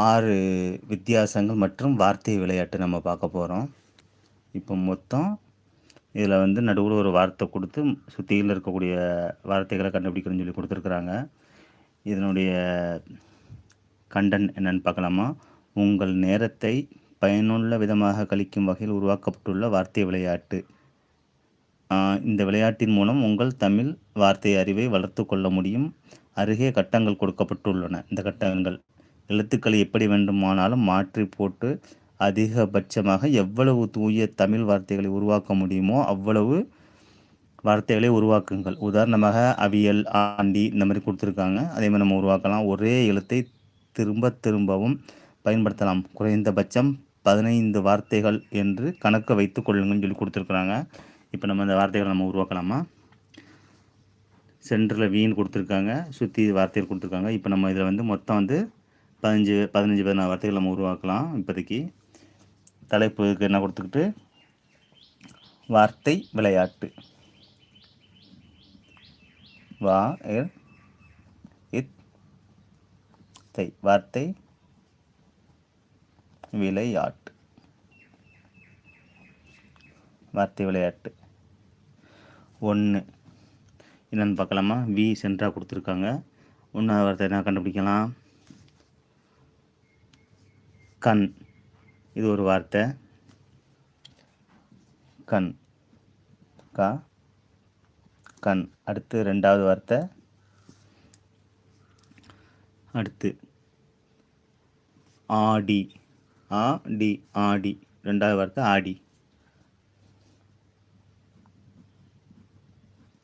ஆறு வித்தியாசங்கள் மற்றும் வார்த்தை விளையாட்டு நம்ம பார்க்க போகிறோம் இப்போ மொத்தம் இதில் வந்து நடுவில் ஒரு வார்த்தை கொடுத்து சுற்றியில் இருக்கக்கூடிய வார்த்தைகளை கண்டுபிடிக்கணும்னு சொல்லி கொடுத்துருக்குறாங்க. இதனுடைய கண்டன் என்னென்னு பார்க்கலாமா? உங்கள் நேரத்தை பயனுள்ள விதமாக கழிக்கும் வகையில் உருவாக்கப்பட்டுள்ள வார்த்தை விளையாட்டு. இந்த விளையாட்டின் மூலம் உங்கள் தமிழ் வார்த்தை அறிவை வளர்த்து கொள்ள முடியும். அருகே கட்டங்கள் கொடுக்கப்பட்டுள்ளன. இந்த கட்டங்கள் எழுத்துக்களை எப்படி வேண்டுமானாலும் மாற்றி போட்டு அதிகபட்சமாக எவ்வளவு தூய தமிழ் வார்த்தைகளை உருவாக்க முடியுமோ அவ்வளவு வார்த்தைகளை உருவாக்குங்கள். உதாரணமாக அவியல் ஆண்டி இந்த மாதிரி கொடுத்துருக்காங்க. அதே மாதிரி நம்ம உருவாக்கலாம். ஒரே எழுத்தை திரும்ப திரும்பவும் பயன்படுத்தலாம். குறைந்தபட்சம் பதினைந்து வார்த்தைகள் என்று கணக்கு வைத்து கொள்ளுங்கன்னு சொல்லி கொடுத்துருக்குறாங்க. இப்போ நம்ம இந்த வார்த்தைகளை நம்ம உருவாக்கலாமா? சென்டரில் வீண் கொடுத்துருக்காங்க. சுற்றி வார்த்தைகள் கொடுத்துருக்காங்க. இப்போ நம்ம இதில் வந்து மொத்தம் வந்து பதினஞ்சு பதினஞ்சு பதினாறு வார்த்தைகள் நம்ம உருவாக்கலாம் இப்போதைக்கு. தலைப்புக்கு என்ன கொடுத்துக்கிட்டு? வார்த்தை விளையாட்டு. வா இத் தை. வார்த்தை விளையாட்டு. வார்த்தை விளையாட்டு. ஒன்று. என்னென்னு பார்க்கலாமா? வி சென்டராக கொடுத்துருக்காங்க. ஒன்றாவது வார்த்தை என்ன கண்டுபிடிக்கலாம்? கண். இது ஒரு வார்த்தை. கண். கா. கண். அடுத்து ரெண்டாவது வார்த்தை. அடுத்து. ஆடி. ஆ டி ஆடி. ரெண்டாவது வார்த்தை ஆடி.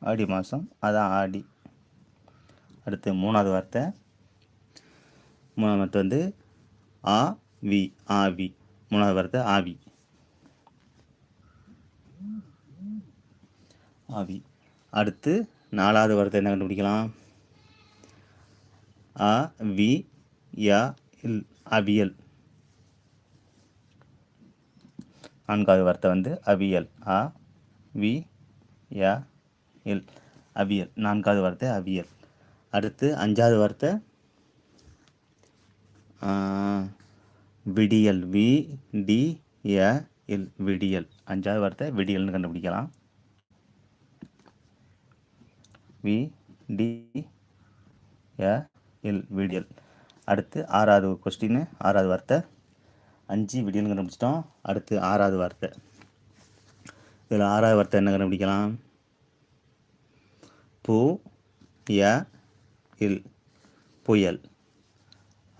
ஆடி மாதம் அதான் ஆடி. அடுத்து மூணாவது வார்த்தை. மூணாவது வார்த்தை வந்து ஆ வி ஆவி மூணாவது வார்த்தை ஆவி ஆவி அடுத்து நாலாவது வார்த்தை என்ன கண்டுபிடிக்கலாம்? அ வி யா இல் அவியல். நான்காவது வார்த்தை வந்து அவியல். அ வி யா இல் அவியல். நான்காவது வார்த்தை அவியல். அடுத்து அஞ்சாவது வார்த்தை விடியல் வி டி ய இல் விடியல். அஞ்சாவது வார்த்தை விடியல்னு கண்டுபிடிக்கலாம். வி டி எல் விடியல். அடுத்து ஆறாவது கொஸ்டின் ஆறாவது வார்த்தை. அஞ்சு விடியல்னு கண்டுபிடிச்சிட்டோம். அடுத்து ஆறாவது வார்த்தை. இதில் ஆறாவது வார்த்தை என்ன கண்டுபிடிக்கலாம்? பு ய இல் புயல்.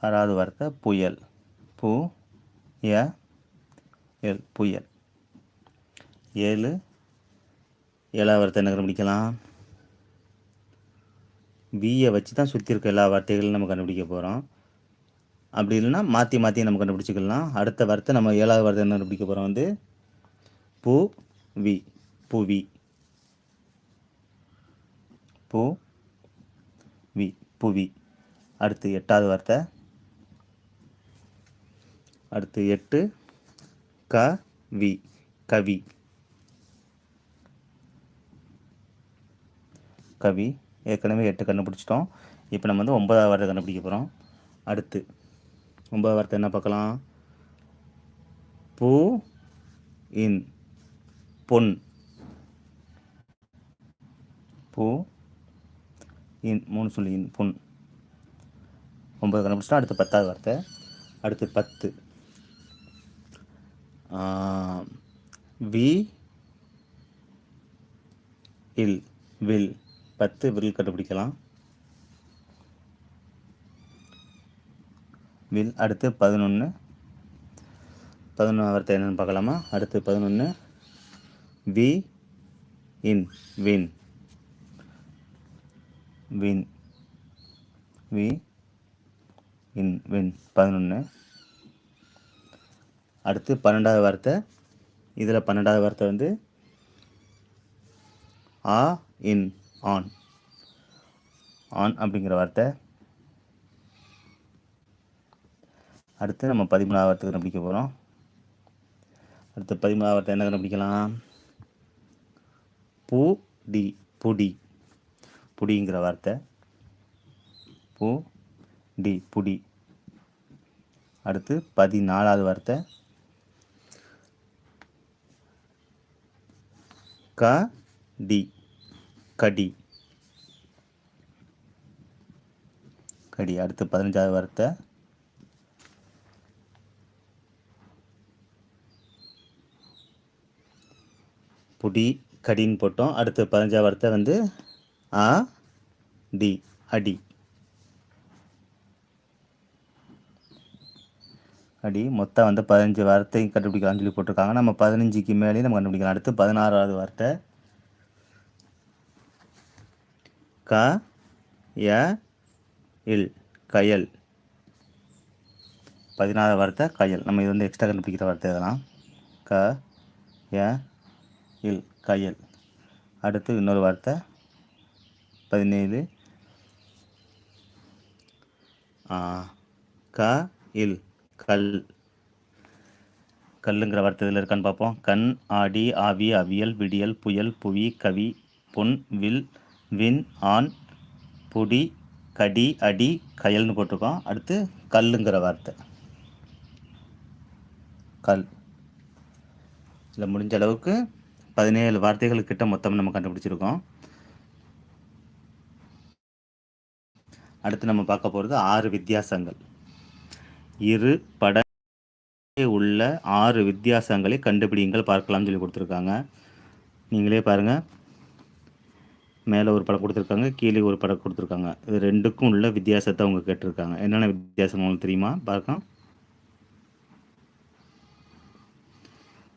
ஆறாவது வார்த்தை புயல். பு ய எல் புயல். ஏழு. ஏழாவது வார்த்தை என்ன கண்டுபிடிக்கலாம்? வியை வச்சு தான் சுற்றி இருக்க எல்லா வார்த்தைகளும் நம்ம கண்டுபிடிக்க போகிறோம் அப்படி இல்லைன்னா மாற்றி மாற்றி நம்ம கண்டுபிடிச்சிக்கலாம். அடுத்த வார்த்தை நம்ம ஏழாவது வார்த்தை என்ன கண்டுபிடிக்க போகிறோம் வந்து? பூ வி. புவி பூ வி. புவி அடுத்து எட்டாவது வார்த்தை. அடுத்து எட்டு. க வி கவி. கவி ஏற்கனவே எட்டு கண்டுபிடிச்சிட்டோம். இப்போ நம்ம வந்து ஒன்பதாவது வார்த்தை கண்டுபிடிக்க போகிறோம் அடுத்து ஒன்பதாவது வார்த்தை என்ன பார்க்கலாம்? பூ இன் பொன். பூ இன் மூணு சொல்லி இன் பொன். ஒன்பது கண்டுபிடிச்சிட்டோம். அடுத்து பத்தாவது வார்த்தை. அடுத்து பத்து. வி இல் வில். பத்து வில் கண்டுபிடிக்கலாம். வில் அடுத்து பதினொன்று பதினொன்று வார்த்தை என்னென்னு பார்க்கலாமா? அடுத்து பதினொன்று வி இன் வின். வின். வி இன் வின். பதினொன்று அடுத்து பன்னெண்டாவது வார்த்தை. இதில் பன்னெண்டாவது வார்த்தை வந்து ஆ இன் ஆன். ஆன் அப்படிங்கிற வார்த்தை. அடுத்து நம்ம பதிமூணாவது வார்த்தை கண்டுபிடிக்க போகிறோம் அடுத்து பதிமூணாவது வார்த்தை என்ன கண்டுபிடிக்கலாம்? பூ டி புடி. புடிங்கிற வார்த்தை. பூ டி புடி. அடுத்து பதினாலாவது வார்த்தை. க டி. கடி. கடி. அடுத்து பதினஞ்சாவது வார்த்தை. புடி கடின்னு போட்டோம். அடுத்து பதினஞ்சாவது வார்த்தை வந்து ஆ டி. அடி. அடி மொத்தம் வந்து பதினஞ்சு வார்த்தை கண்டுபிடிக்கலாம்னு சொல்லி போட்டிருக்காங்க. நம்ம பதினஞ்சுக்கு மேலேயும் நம்ம கண்டுபிடிக்கலாம். அடுத்து பதினாறாவது வார்த்தை. க ய இல் கயல். பதினாறாவது வார்த்தை கயல். நம்ம இது வந்து எக்ஸ்ட்ரா கண்டுபிடிக்கிற வார்த்தை இதெல்லாம். க ய இல் கயல். அடுத்து இன்னொரு வார்த்தை. பதினேழு. க இல் கல் கல்லுங்கிற வார்த்தை இதில் இருக்கான்னு பார்ப்போம். கண் ஆடி ஆவி அவியல் விடியல் புயல் புவி கவி பொன் வில் வின் ஆண் புடி கடி அடி கயல்னு போட்டிருக்கோம். அடுத்து கல்லுங்கிற வார்த்தை. கல். இதில் முடிஞ்ச அளவுக்கு பதினேழு வார்த்தைகள் கிட்ட மொத்தம் நம்ம கண்டுபிடிச்சிருக்கோம். அடுத்து நம்ம பார்க்க போகிறது ஆறு வித்தியாசங்கள். இரு பட உள்ள ஆறு வித்தியாசங்களை கண்டுபிடிங்கள் பார்க்கலாம்னு சொல்லி கொடுத்துருக்காங்க. நீங்களே பாருங்கள் மேலே ஒரு படம் கொடுத்துருக்காங்க கீழே ஒரு படம் கொடுத்துருக்காங்க. இது ரெண்டுக்கும் உள்ள வித்தியாசத்தை அவங்க கேட்டிருக்காங்க. என்னென்ன வித்தியாசம் உங்களுக்கு தெரியுமா? பார்க்கலாம்.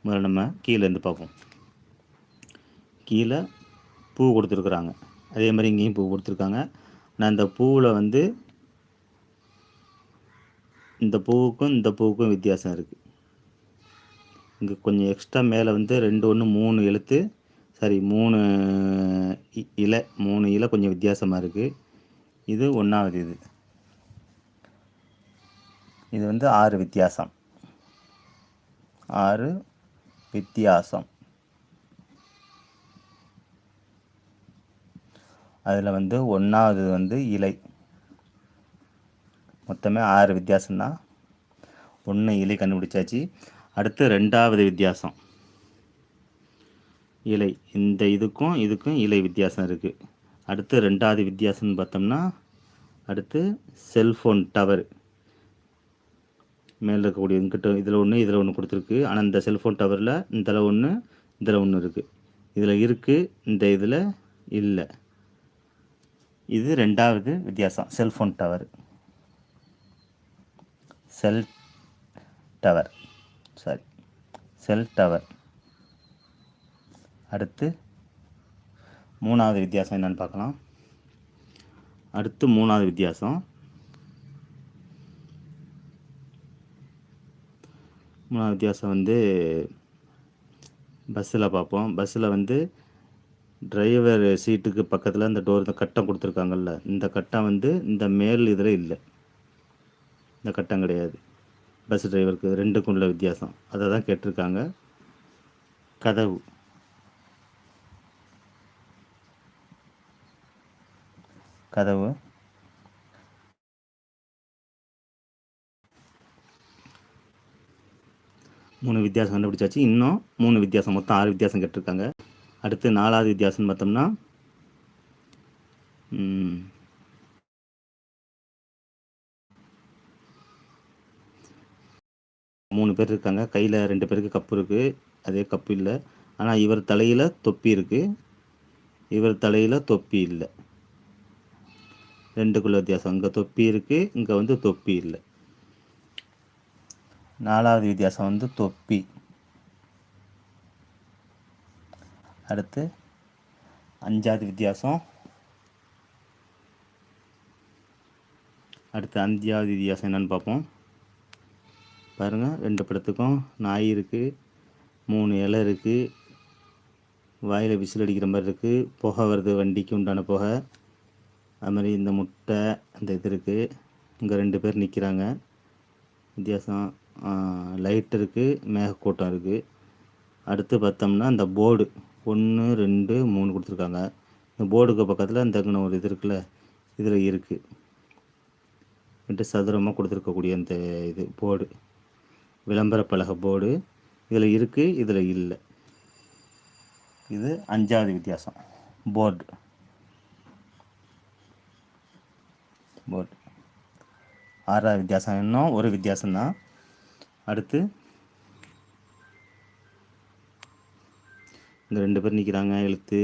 முதல்ல நம்ம கீழேருந்து பார்ப்போம். கீழே பூ கொடுத்துருக்குறாங்க. அதே மாதிரி இங்கேயும் பூ கொடுத்துருக்காங்க. நான் அந்த பூவில் வந்து இந்த பூவுக்கும் இந்த பூவுக்கும் வித்தியாசம் இருக்குது இங்கே கொஞ்சம் எக்ஸ்ட்ரா மேலே வந்து ரெண்டு ஒன்று மூணு எழுத்து. சாரி மூணு இலை மூணு இலை கொஞ்சம் வித்தியாசமாக இருக்குது இது ஒன்றாவது இது. இது வந்து ஆறு வித்தியாசம். ஆறு வித்தியாசம். அதில் வந்து ஒன்றாவது வந்து இலை. மொத்தமே ஆறு வித்தியாசம்தான் ஒன்று இலை கண்டுபிடிச்சாச்சு. அடுத்து ரெண்டாவது வித்தியாசம். இலை. இந்த இதுக்கும் இதுக்கும் இலை வித்தியாசம் இருக்குது அடுத்து ரெண்டாவது வித்தியாசம்னு பார்த்தோம்னா அடுத்து செல்ஃபோன் டவர். மேலே இருக்கக்கூடிய இங்கிட்ட இதில் ஒன்று இதில் ஒன்று கொடுத்துருக்கு. ஆனால் இந்த செல்ஃபோன் டவரில் இதில் ஒன்று இதில் ஒன்று இருக்குது இதில் இருக்குது இந்த இதில் இல்லை. இது ரெண்டாவது வித்தியாசம் cellphone tower. Cell tower. Sorry cell tower. அடுத்து மூணாவது வித்தியாசம் என்னென்னு பார்க்கலாம். அடுத்து மூணாவது வித்தியாசம். மூணாவது வித்தியாசம் வந்து பஸ்ஸில் பார்ப்போம். பஸ்ஸில் வந்து டிரைவர் சீட்டுக்கு பக்கத்தில் இந்த டோர் இந்த கட்டம் கொடுத்துருக்காங்கல்ல இந்த கட்டம் வந்து இந்த மேல் இதில் இல்லை. இந்த கட்டம் கிடையாது. பஸ் டிரைவருக்கு ரெண்டுக்கும் உள்ள வித்தியாசம். அதை தான் கேட்டிருக்காங்க. கதவு. கதவு. மூணு வித்தியாசம் கண்டுபிடிச்சாச்சு. இன்னும் மூணு வித்தியாசம். மொத்தம் ஆறு வித்தியாசம் கேட்டிருக்காங்க. அடுத்து நாலாவது வித்தியாசம்னு பார்த்தோம்னா மூணு பேர் இருக்காங்க. கையில் ரெண்டு பேருக்கு கப்பு இருக்குது அதே கப்பு இல்லை. ஆனால் இவர் தலையில் தொப்பி இருக்குது இவர் தலையில் தொப்பி இல்லை. ரெண்டுக்குள்ள வித்தியாசம். இங்கே தொப்பி இருக்குது இங்கே வந்து தொப்பி இல்லை. நாலாவது வித்தியாசம் வந்து தொப்பி. அடுத்து அஞ்சாவது வித்தியாசம். அடுத்து அஞ்சாவது வித்தியாசம் என்னென்னு பார்ப்போம். பாருங்கள் ரெண்டு படத்துக்கும் நாய் இருக்குது மூணு இலை இருக்குது வாயில் விசில் அடிக்கிற மாதிரி இருக்குது புகை வருது வண்டிக்கு உண்டான புகை. அது மாதிரி இந்த முட்டை அந்த இது இருக்குது இங்கே ரெண்டு பேர் நிற்கிறாங்க வித்தியாசம் லைட் இருக்குது மேகக்கூட்டம் இருக்குது அடுத்து பார்த்தோம்னா அந்த போர்டு. ஒன்று ரெண்டு மூணு கொடுத்துருக்காங்க. இந்த போர்டுக்கு பக்கத்தில் இந்த ஒரு இது இருக்குல்ல இதில் இருக்குது என்று சதுரமாக கொடுத்துருக்கக்கூடிய அந்த இது போர்டு. விளம்பர பலகை போர்டு. இதில் இருக்குது இதில் இல்லை. இது அஞ்சாவது வித்தியாசம். போர்டு. போர்டு. ஆறாவது வித்தியாசம் இன்னும் ஒரு வித்தியாசம்தான் அடுத்து இங்கே ரெண்டு பேர் நிற்கிறாங்க எழுத்து.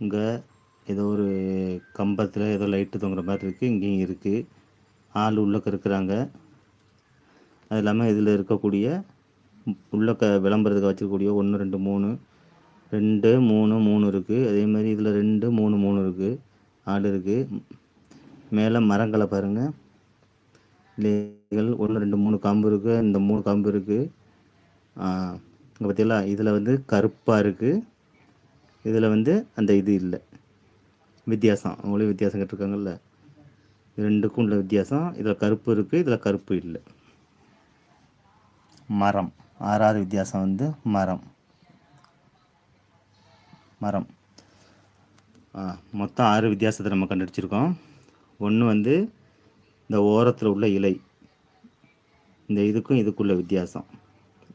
இங்கே ஏதோ ஒரு கம்பத்தில் ஏதோ லைட்டு தொங்குற மாதிரி இருக்குது இங்கேயும் இருக்குது ஆள் உள்ளக்க இருக்கிறாங்க அது இல்லாமல் இதில் இருக்கக்கூடிய உள்ளக்க விளம்பரத்துக்கு வச்சுருக்கக்கூடிய ஒன்று ரெண்டு மூணு. ரெண்டு மூணு மூணு இருக்குது அதே மாதிரி இதில் ரெண்டு மூணு மூணு இருக்குது ஆடு இருக்குது மேலே மரங்களை பாருங்கள் இலைகள் ஒன்று ரெண்டு மூணு கம்பு இருக்குது இந்த மூணு கம்பு இருக்குது இங்கே பார்த்தீங்களா இதில் வந்து கருப்பாக இருக்குது இதில் வந்து அந்த இது இல்லை. வித்தியாசம். அவங்களே வித்தியாசம் கேட்டிருக்காங்கல்ல. ரெண்டுக்கும் உள்ள வித்தியாசம். இதில் கருப்பு இருக்குது இதில் கருப்பு இல்லை. மரம். ஆறாவது வித்தியாசம் வந்து மரம். மரம். மொத்தம் ஆறு வித்தியாசத்தை நம்ம கண்டுபிடிச்சிருக்கோம். ஒன்று வந்து இந்த ஓரத்தில் உள்ள இலை. இந்த இதுக்கும் இதுக்குள்ள வித்தியாசம்.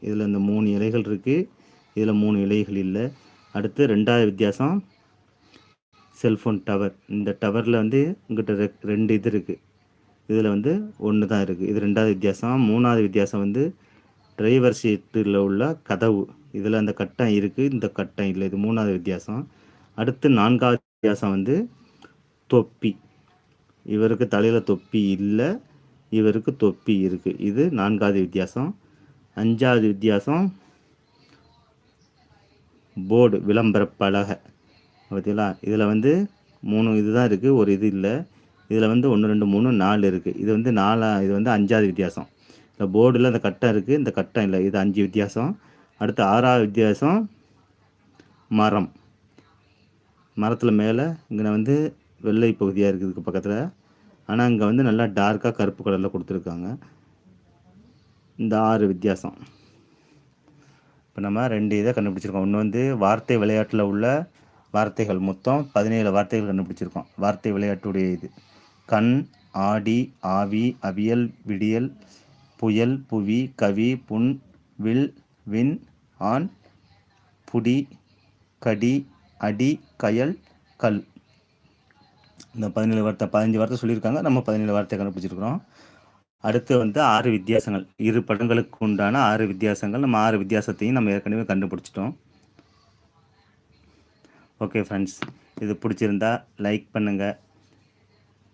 இதில் இந்த மூணு இலைகள் இருக்குது இதில் மூணு இலைகள் இல்லை. அடுத்து ரெண்டாவது வித்தியாசம் செல்ஃபோன் டவர். இந்த டவரில் வந்து இங்கிட்ட ரெண்டு இது இருக்குது இதில் வந்து ஒன்று தான் இருக்குது இது ரெண்டாவது வித்தியாசம். மூணாவது வித்தியாசம் வந்து டிரைவர் சீட்டில் உள்ள கதவு. இதில் அந்த கட்டம் இருக்குது இந்த கட்டம் இல்லை. இது மூணாவது வித்தியாசம். அடுத்து நான்காவது வித்தியாசம் வந்து தொப்பி. இவருக்கு தலையில் தொப்பி இல்லை. இவருக்கு தொப்பி இருக்குது இது நான்காவது வித்தியாசம். அஞ்சாவது வித்தியாசம். போர்டு விளம்பர பலகை. பார்த்தீங்களா இதில் வந்து மூணு இது தான் இருக்குது ஒரு இது இல்லை. இதில் வந்து ஒன்று ரெண்டு மூணு நாலு இருக்குது இது வந்து நாலா இது வந்து அஞ்சாவது வித்தியாசம். இந்த போர்டில் அந்த கட்டம் இருக்குது இந்த கட்டம் இல்லை இது அஞ்சு வித்தியாசம். அடுத்து ஆறாவது வித்தியாசம் மரம். மரத்தில் மேலே இங்கே வந்து வெள்ளை பகுதியாக இருக்குது பக்கத்தில். ஆனால் இங்கே வந்து நல்லா டார்க்காக கருப்பு கலரில் கொடுத்துருக்காங்க. இந்த ஆறு வித்தியாசம். இப்போ நம்ம ரெண்டு இதை கண்டுபிடிச்சிருக்கோம். ஒன்று வந்து வார்த்தை விளையாட்டில் உள்ள வார்த்தைகள் மொத்தம் பதினேழு வார்த்தைகள் கண்டுபிடிச்சிருக்கோம். வார்த்தை விளையாட்டுடைய இது. கண் ஆடி ஆவி அவியல் விடியல் புயல் புவி கவி புன் வில் வின் ஆண் புடி கடி அடி கயல் கல். இந்த பதினேழு வார்த்தை பதினஞ்சு வார்த்தை சொல்லியிருக்காங்க. நம்ம பதினேழு வார்த்தை கண்டுபிடிச்சிருக்கிறோம். அடுத்து வந்து ஆறு வித்தியாசங்கள். இரு படங்களுக்கு உண்டான ஆறு வித்தியாசங்கள். நம்ம ஆறு வித்தியாசத்தையும் நம்ம ஏற்கனவே கண்டுபிடிச்சிட்டோம். ஓகே ஃப்ரெண்ட்ஸ் இது பிடிச்சிருந்தா லைக் பண்ணுங்கள்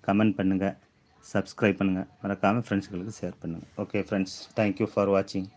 கமெண்ட் பண்ணுங்கள் சப்ஸ்கிரைப் பண்ணுங்கள் மறக்காமல் ஃப்ரெண்ட்ஸ்களுக்கு ஷேர் பண்ணுங்கள் okay friends thank you for வாட்சிங்